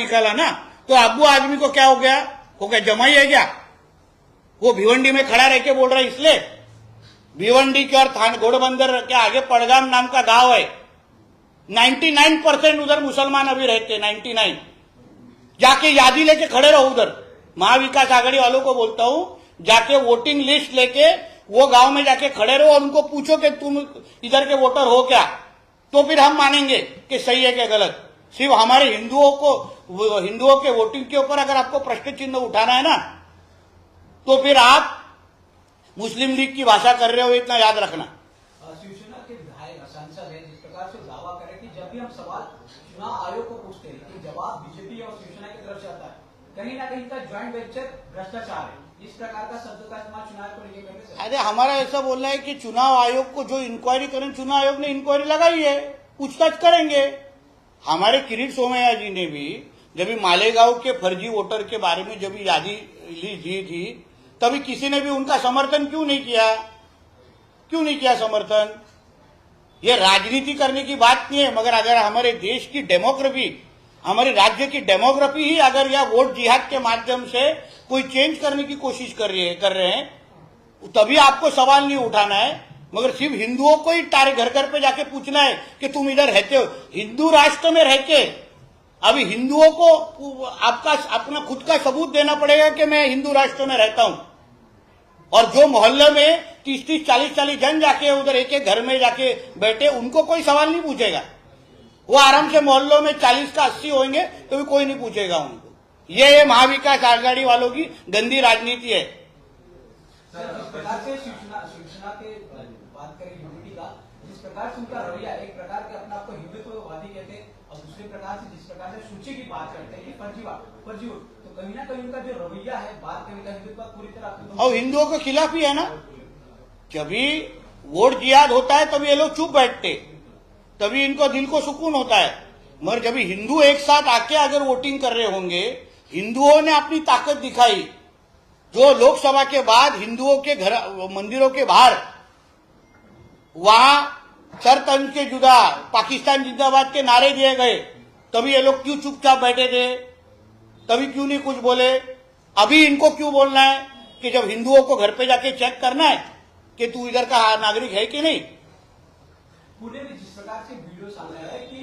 निकाला ना तो अब्बू आदमी को क्या हो गया? वो क्या जमाई है क्या? वो भिवंडी में खड़ा रह के बोल रहा है इसलिए। भिवंडी के और थान घोड़बंदर के आगे पड़गाम नाम का गाँव है। 99 परसेंट उधर मुसलमान अभी रहते हैं 99 जाके यादी लेके खड़े रहो उधर। महाविकास आघाड़ी वालों को बोलता हूँ, जाके वोटिंग लिस्ट लेके वो गाँव में जाके खड़े रहो और उनको पूछो कि तुम इधर के वोटर हो क्या? तो फिर हम मानेंगे कि सही है क्या गलत। सिर्फ़ हमारे हिंदुओं को हिंदुओं के वोटिंग के ऊपर अगर आपको प्रश्न चिन्ह उठाना है ना तो फिर आप मुस्लिम लीग की भाषा कर रहे हो इतना याद रखना। शिवसेना के विधायक सांसद है जिस प्रकार से दावा करें कि जब भी हम सवाल चुनाव आयोग को पूछते हैं कि जवाब बीजेपी और शिवसेना की तरफ़ से आता है। कहीं ना कहीं का ज्वाइंट वेंचर भ्रष्टाचार है। इस प्रकार का शब्द का इस्तेमाल चुनाव को लेकर अरे हमारा ऐसा बोलना है कि चुनाव आयोग को जो इंक्वायरी करें चुनाव आयोग ने इंक्वायरी लगाई है पूछताछ करेंगे। हमारे किरीट सोमैया जी ने भी, जब मालेगांव के फर्जी वोटर के बारे में जब यादी ली दी थी, तभी किसी ने भी उनका समर्थन क्यों नहीं किया? क्यों नहीं किया समर्थन? ये राजनीति करने की बात नहीं है, मगर अगर हमारे देश की डेमोग्राफी, हमारे राज्य की डेमोग्राफी ही अगर यह वोट जिहाद के माध्यम से कोई चेंज करने की कोशिश कर रही है, कर रहे हैं, तभी आपको सवाल नहीं उठाना है मगर सिर्फ़ हिंदुओं को ही तारे घर घर पे जाके पूछना है कि तुम इधर रहते हो। हिंदू राष्ट्र में रह के अभी हिंदुओं को आपका, अपना खुद का सबूत देना पड़ेगा कि मैं हिंदू राष्ट्र में रहता हूँ। और जो मोहल्ले में तीस तीस चालीस चालीस जन जाके उधर एक एक घर में जाके बैठे, उनको कोई सवाल नहीं पूछेगा। वो आराम से मोहल्लों में चालीस का अस्सी होंगे तो भी कोई नहीं पूछेगा उनको। ये है महाविकास आघाड़ी वालों की गंदी राजनीति है। सर बात करें यूनिटी का, जिस प्रकार से उनका रवैया, एक प्रकार के अपने आपको हिंदुत्ववादी कहते हैं, और दूसरे प्रकार से जिस प्रकार से सूची की बात करते हैं कि फर्जीवा फर्जी तो कहीं ना कहीं उनका जो रवैया है, बात करने का हिंदुत्व पूरी तरह और हिंदुओं के खिलाफ ही है ना? जब वोट जिहाद होता है, तभी ये लोग चुप बैठते तभी इनको दिल को सुकून होता है। मगर जब हिंदू एक साथ आके अगर वोटिंग कर रहे होंगे, हिंदुओं ने अपनी ताकत दिखाई। जो लोकसभा के बाद हिंदुओं के घर, मंदिरों के बाहर वहाँ सरतंज के जुदा पाकिस्तान जिंदाबाद के नारे दिए गए। तभी ये लोग क्यों चुपचाप बैठे थे? तभी क्यों नहीं कुछ बोले? अभी इनको क्यों बोलना है कि जब हिंदुओं को घर पे जाके चेक करना है कि तू इधर का नागरिक है कि नहीं? पुणे में जिस प्रकार से वीडियो सामने है कि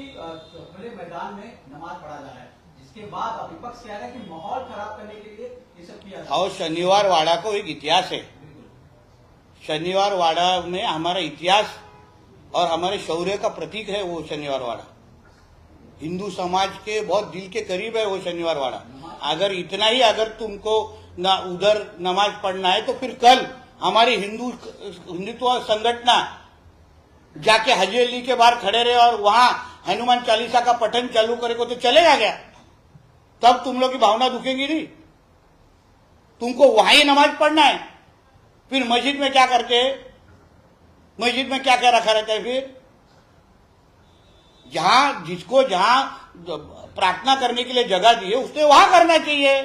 खुले मैदान में नमाज़ पढ़ा जा रहा है जिसके बाद विपक्ष कह रहा है कि माहौल खराब करने के लिए ये सब किया और शनिवार वाड़ा को एक इतिहास है। शनिवार वाड़ा में हमारा इतिहास और हमारे शौर्य का प्रतीक है वो शनिवार वाड़ा हिंदू समाज के बहुत दिल के करीब है वो शनिवार वाड़ा अगर इतना ही अगर तुमको ना उधर नमाज़ पढ़ना है तो फिर कल हमारी हिंदू हिंदुत्व संगठना जाके हजेली के बाहर खड़े रहे और वहाँ हनुमान चालीसा का पठन चालू करे को तो चलेगा क्या? तब तुम लोग की भावना दुखेगी नहीं। तुमको वहाँ ही नमाज़ पढ़ना है। फिर मस्जिद में क्या करते मस्जिद में क्या क्या रखा रहता है फिर? जहाँ जिसको जहाँ प्रार्थना करने के लिए जगह दी है उसने वहाँ करना चाहिए।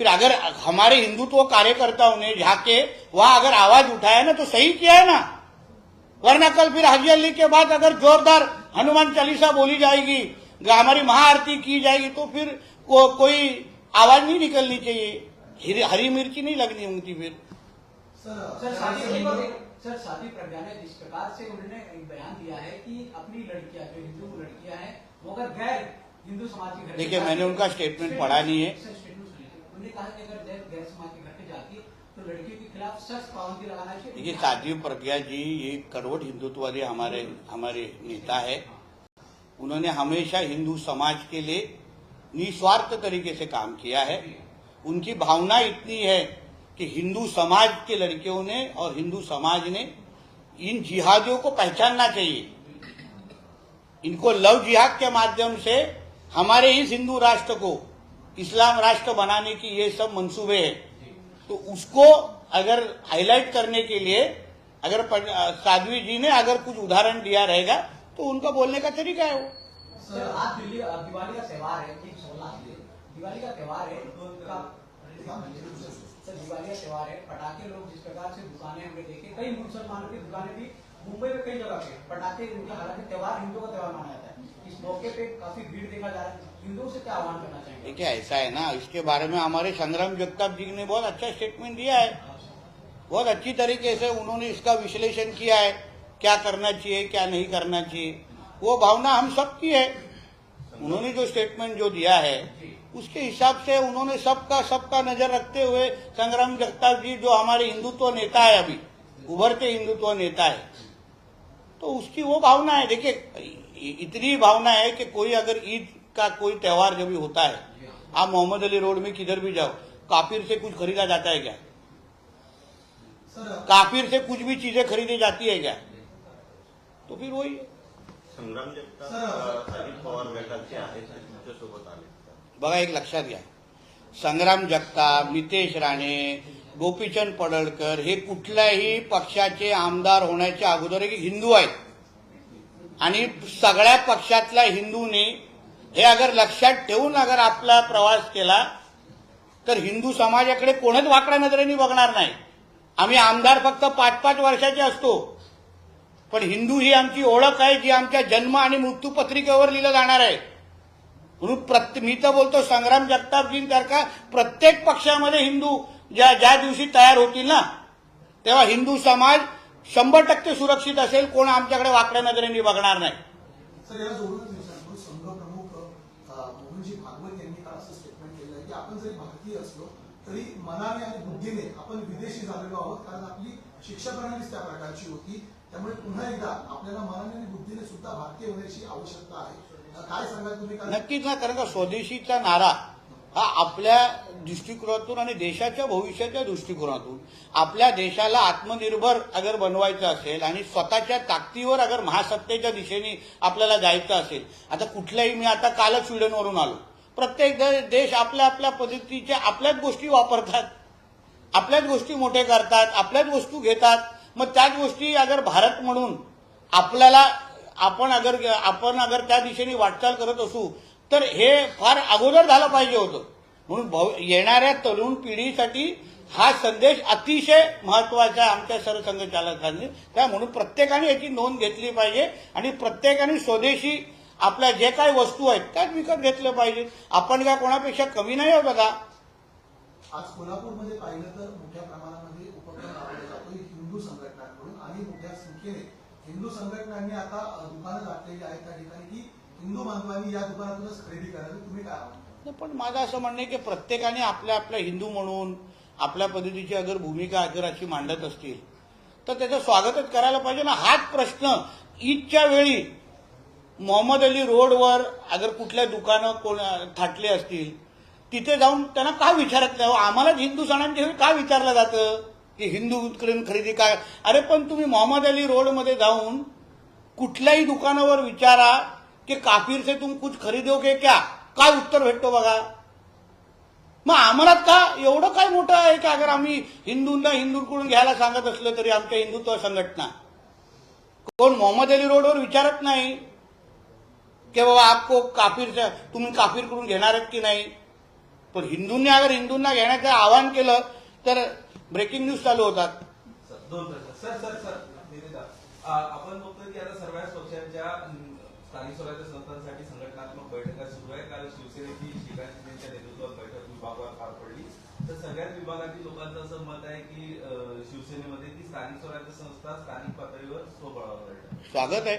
फिर अगर हमारे हिंदुत्व कार्यकर्ताओं ने जाके वहाँ अगर आवाज़ उठाया ना तो सही किया है ना? वरना कल फिर हजी अली के बाद अगर जोरदार हनुमान चालीसा बोली जाएगी हमारी महाआरती की जाएगी तो फिर को, कोई आवाज़ नहीं निकलनी चाहिए। हरी, हरी मिर्ची नहीं लगनी होती फिर। सर शादी सर शादी प्रज्ञा ने जिस प्रकार से उन्होंने बयान दिया है कि अपनी लड़कियाँ जो हिंदू लड़कियाँ हैं वो अगर गैर हिंदू समाज के घर देखिए, मैंने उनका स्टेटमेंट पढ़ा नहीं है। उन्होंने कहा कि अगर गैर समाज के घर पे जाती तो लड़कियों के खिलाफ सख्त पाबंदी लगाना चाहिए। देखिए साध्वी प्रज्ञा जी ये करोड़ हिंदुत्ववादी हमारे हमारे नेता है। उन्होंने हमेशा हिंदू समाज के लिए निस्वार्थ तरीके से काम किया है। उनकी भावना इतनी है कि हिंदू समाज के लड़कियों ने और हिंदू समाज ने इन जिहादियों को पहचानना चाहिए। इनको लव जिहाद के माध्यम से हमारे इस हिंदू राष्ट्र को इस्लाम राष्ट्र बनाने की ये सब मंसूबे हैं। तो उसको अगर हाईलाइट करने के लिए अगर साध्वी जी ने अगर कुछ उदाहरण दिया रहेगा तो उनका बोलने का तरीका है वो। सर, आज दिल्ली दिवाली का त्योहार है सोलह दिवाली का त्योहार है तो सर दिवाली का त्योहार है? पटाखे लोग जिस प्रकार से दुकानें हमने देखे कई मुसलमानों की दुकानें भी मुंबई में कई जगह पे पटाखे उनके हालाँकि त्योहार हिंदुओं का त्योहार माना जाता है। इस मौके पे काफ़ी भीड़ देखा जा रहा है। हिंदुओं से क्या आह्वान करना चाहेंगे? देखिए ऐसा है ना इसके बारे में हमारे संग्राम जगताप जी ने बहुत अच्छा स्टेटमेंट दिया है। बहुत अच्छी तरीके से उन्होंने इसका विश्लेषण किया है क्या करना चाहिए क्या नहीं करना चाहिए। वो भावना हम सबकी है। उन्होंने जो स्टेटमेंट जो दिया है उसके हिसाब से उन्होंने सबका सबका नज़र रखते हुए संग्राम जगताप जी, जो हमारे हिंदुत्व नेता है अभी, उभरते हिंदुत्व नेता है तो उसकी वो भावना है। देखिए इतनी भावना है कि कोई अगर ईद का कोई त्योहार जब भी होता है, आप मोहम्मद अली रोड में किधर भी जाओ, काफिर से कुछ खरीदा जाता है क्या? काफिर से कुछ भी चीज़ें खरीदी जाती है क्या? तो फिर वही है। संग्राम अजित पवार बघा एक लक्षात घ्या. संग्राम जगताप नितेश राणे गोपीचंद पडळकर हे कुठल्याही पक्षाचे आमदार होण्याच्या अगोदर एक हिंदू आहेत. आणि सगळ्या पक्षातल्या हिंदूंनी हे अगर लक्षात ठेवून अगर आपला प्रवास केला तर हिंदू समाजाकडे कोणच वाकड्या नजरेने बघणार नाही. आम्ही आमदार फक्त पाच पाच वर्षाचे असतो. पण हिंदू ही आमची ओळख आहे जी आमच्या जन्म आणि मृत्यू पत्रिकेवर लिहिलं जाणार आहे. म्हणून प्रत्ये मी तर बोलतो संग्राम जगतापजींसारखा प्रत्येक पक्षामध्ये हिंदू ज्या ज्या दिवशी तयार होतील ना तेव्हा हिंदू समाज शंभर टक्के सुरक्षित असेल कोण आमच्याकडे वाकड्या नजरेने बघणार नाही. आपण जरी भारतीय असलो तरी मनाने आणि बुद्धीने आपण विदेशी झालेलो आहोत कारण आपली शिक्षा प्रणालीच त्या प्रकारची होती. त्यामुळे पुन्हा एकदा आपल्याला मनाने आणि बुद्धीने सुद्धा भारतीय होण्याची आवश्यकता आहे. नक्कीच ना कारण का स्वदेशीचा नारा हा आपल्या दृष्टिकोनातून आणि देशाच्या भविष्याच्या दृष्टिकोनातून आपल्या देशाला आत्मनिर्भर अगर बनवायचं असेल आणि स्वतःच्या ताकदीवर अगर महासत्तेच्या दिशेने आपल्याला जायचं असेल आता कुठल्याही मी आता कालच स्वीडनवरून आलो. प्रत्येक देश आपल्या आपल्या पद्धतीच्या आपल्याच गोष्टी वापरतात आपल्याच गोष्टी मोठे करतात आपल्याच वस्तू घेतात. मग त्याच गोष्टी अगर भारत म्हणून आपल्याला आपण अगर आपण अगर त्या दिशेने वाटचाल करत असू तर हे फार अगोदर झालं पाहिजे होतं. म्हणून भव- येणाऱ्या तरुण पिढीसाठी हा संदेश अतिशय महत्त्वाचा आहे आमच्या सरसंघचालकांनी. त्या म्हणून प्रत्येकाने याची नोंद घेतली पाहिजे आणि प्रत्येकाने स्वदेशी आपल्या जे काही वस्तू आहेत त्याच विकत घेतल्या पाहिजे. आपण काय कोणापेक्षा कमी नाही आहोत बघा. आज कोल्हापूरमध्ये पाहिलं तर मोठ्या प्रमाणामध्ये उपक्रम राबवला जातो हिंदू संघटनांकडून आणि मोठ्या संख्येने हिंदू संघटनांनी आता दुकानं घातलेली आहेत त्या ठिकाणी की हिंदू बांधवांनी या दुकानातूनच खरेदी करावी. तुम्ही काय पण माझं असं म्हणणं आहे की प्रत्येकाने आपल्या आपल्या हिंदू म्हणून आपल्या पद्धतीची अगर भूमिका अगर अशी मांडत असतील तर त्याचं स्वागतच करायला पाहिजे. ना हाच प्रश्न ईदच्या वेळी मोहम्मद अली रोडवर अगर कुठल्या दुकानं कोण थाटले असतील तिथे जाऊन त्यांना का विचारत नाही? हो, आम्हालाच हिंदू सणांच्या वेळी का विचारलं जातं? की हिंदूकडून खरेदी काय? अरे पण तुम्ही मोहम्मद अली रोडमध्ये जाऊन कुठल्याही दुकानावर विचारा की काफिर से तुम कुछ खरीदोगे क्या? काय उत्तर भेटतो बघा? मग आम्हाला का एवढं काय मोठं आहे का अगर आम्ही हिंदूंना हिंदूंकडून घ्यायला सांगत असलं तरी आमच्या हिंदुत्व संघटना? कोण मोहम्मद अली रोडवर विचारत नाही की बाबा आपको काफिर तुम्ही काफिरकडून घेणार आहेत की नाही? पण हिंदूंनी अगर हिंदूंना घेण्याचं आवाहन केलं तर ब्रेकिंग न्यूज चालू होतात. सर, दोन प्रश्न. सर सर सर निवेदा आ, आपण बघतोय की आता सर्वच पक्षांच्या स्थानिक स्वराज्य संस्थांसाठी संघटनात्मक बैठका सुरू आहे काल शिवसेनेची श्रीकांत शिंदेच्या नेतृत्वात बैठक विभागावर पार पडली. तर सगळ्याच विभागातील लोकांचं असं मत आहे की शिवसेनेमध्ये की स्थानिक स्वराज्य संस्था स्थानिक पातळीवर स्वबळावर स्वागत आहे.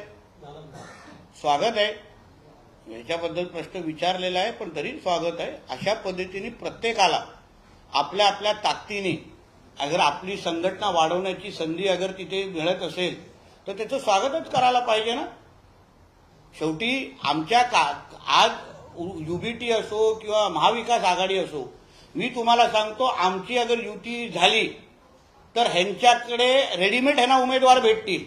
स्वागत आहे. याच्याबद्दल प्रश्न विचारलेला आहे पण तरी स्वागत आहे. अशा पद्धतीने प्रत्येकाला आपल्या आपल्या ताकदीने अगर आपली संघटना वाढवण्याची संधी अगर तिथे मिळत असेल तर त्याचं स्वागतच करायला पाहिजे ना. शेवटी आमच्या का आज युबीटी असो किंवा महाविकास आघाडी असो मी तुम्हाला सांगतो आमची अगर युती झाली तर ह्यांच्याकडे रेडीमेड ह्यांना उमेदवार भेटतील.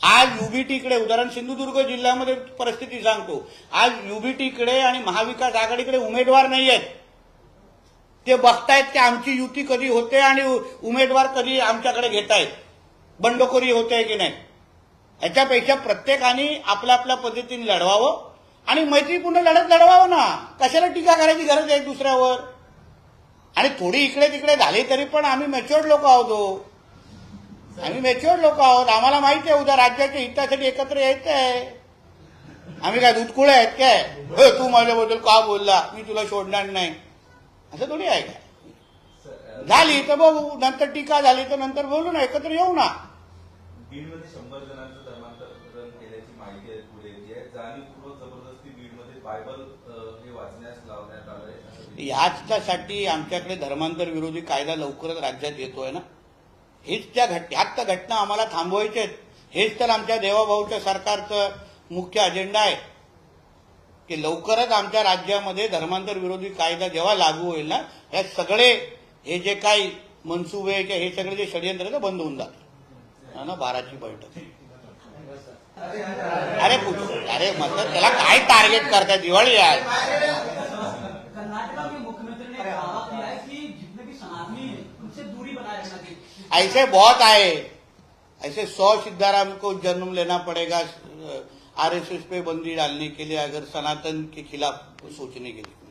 आज युबीटीकडे उदाहरण सिंधुदुर्ग जिल्ह्यामध्ये परिस्थिती सांगतो आज युबीटीकडे आणि महाविकास आघाडीकडे उमेदवार नाही आहेत ते बघतायत की आमची युती कधी होते आणि उ- उमेदवार कधी आमच्याकडे घेतायत? बंडखोरी होते की नाही? याच्यापेक्षा प्रत्येकाने आपल्या आपल्या पद्धतीने लढवावं आणि मैत्रीपूर्ण लढत लढवावं ना. कशाला टीका करायची गरज आहे दुसऱ्यावर? आणि थोडी इकडे तिकडे झाली तरी पण आम्ही मॅच्युअर्ड लोक आहोत हो. आम्ही मॅच्युअर्ड लोक आहोत. आम्हाला माहिती आहे उद्या राज्याच्या हितासाठी एकत्र यायचं आहे आम्ही काय दुधकुळे आहेत काय? तू माझ्याबद्दल का बोलला? मी तुला सोडणार नाही. असं थोडी आहे अ, झाली तर बघू नंतर टीका झाली तर नंतर बोलू ना एकत्र येऊ ना. बीडमध्ये शंभर जणांचं धर्मांतरण केल्याची माहिती आहे पुढे. जाणीवपूर्वक जबरदस्ती बीडमध्ये बायबल हे वाचण्यास लावण्यात ह्याच्यासाठी आमच्याकडे धर्मांतर विरोधी कायदा लवकरच राज्यात येतोय ना. हेच त्या घट ह्याच त्या घटना आम्हाला थांबवायच्या आहेत. हेच तर आमच्या देवाभाऊच्या सरकारचं मुख्य अजेंडा आहे. की लवकरच आमच्या राज्यामध्ये धर्मांतर विरोधी कायदा जेव्हा लागू होईल ना हे सगळे हे जे काही मनसुबे किंवा हे सगळे जे षडयंत्र ते बंद होऊन जाते ना बाराची बैठक. अरे अरे मतलब त्याला काय टार्गेट करताय? दिवाळी आहे ऐसे बहुत आए ऐसे सौ सिद्धाराम को जन्म लेना पड़ेगा आरएसएस पे बंदी डालने के लिए अगर सनातन के खिलाफ सोचने के लिए।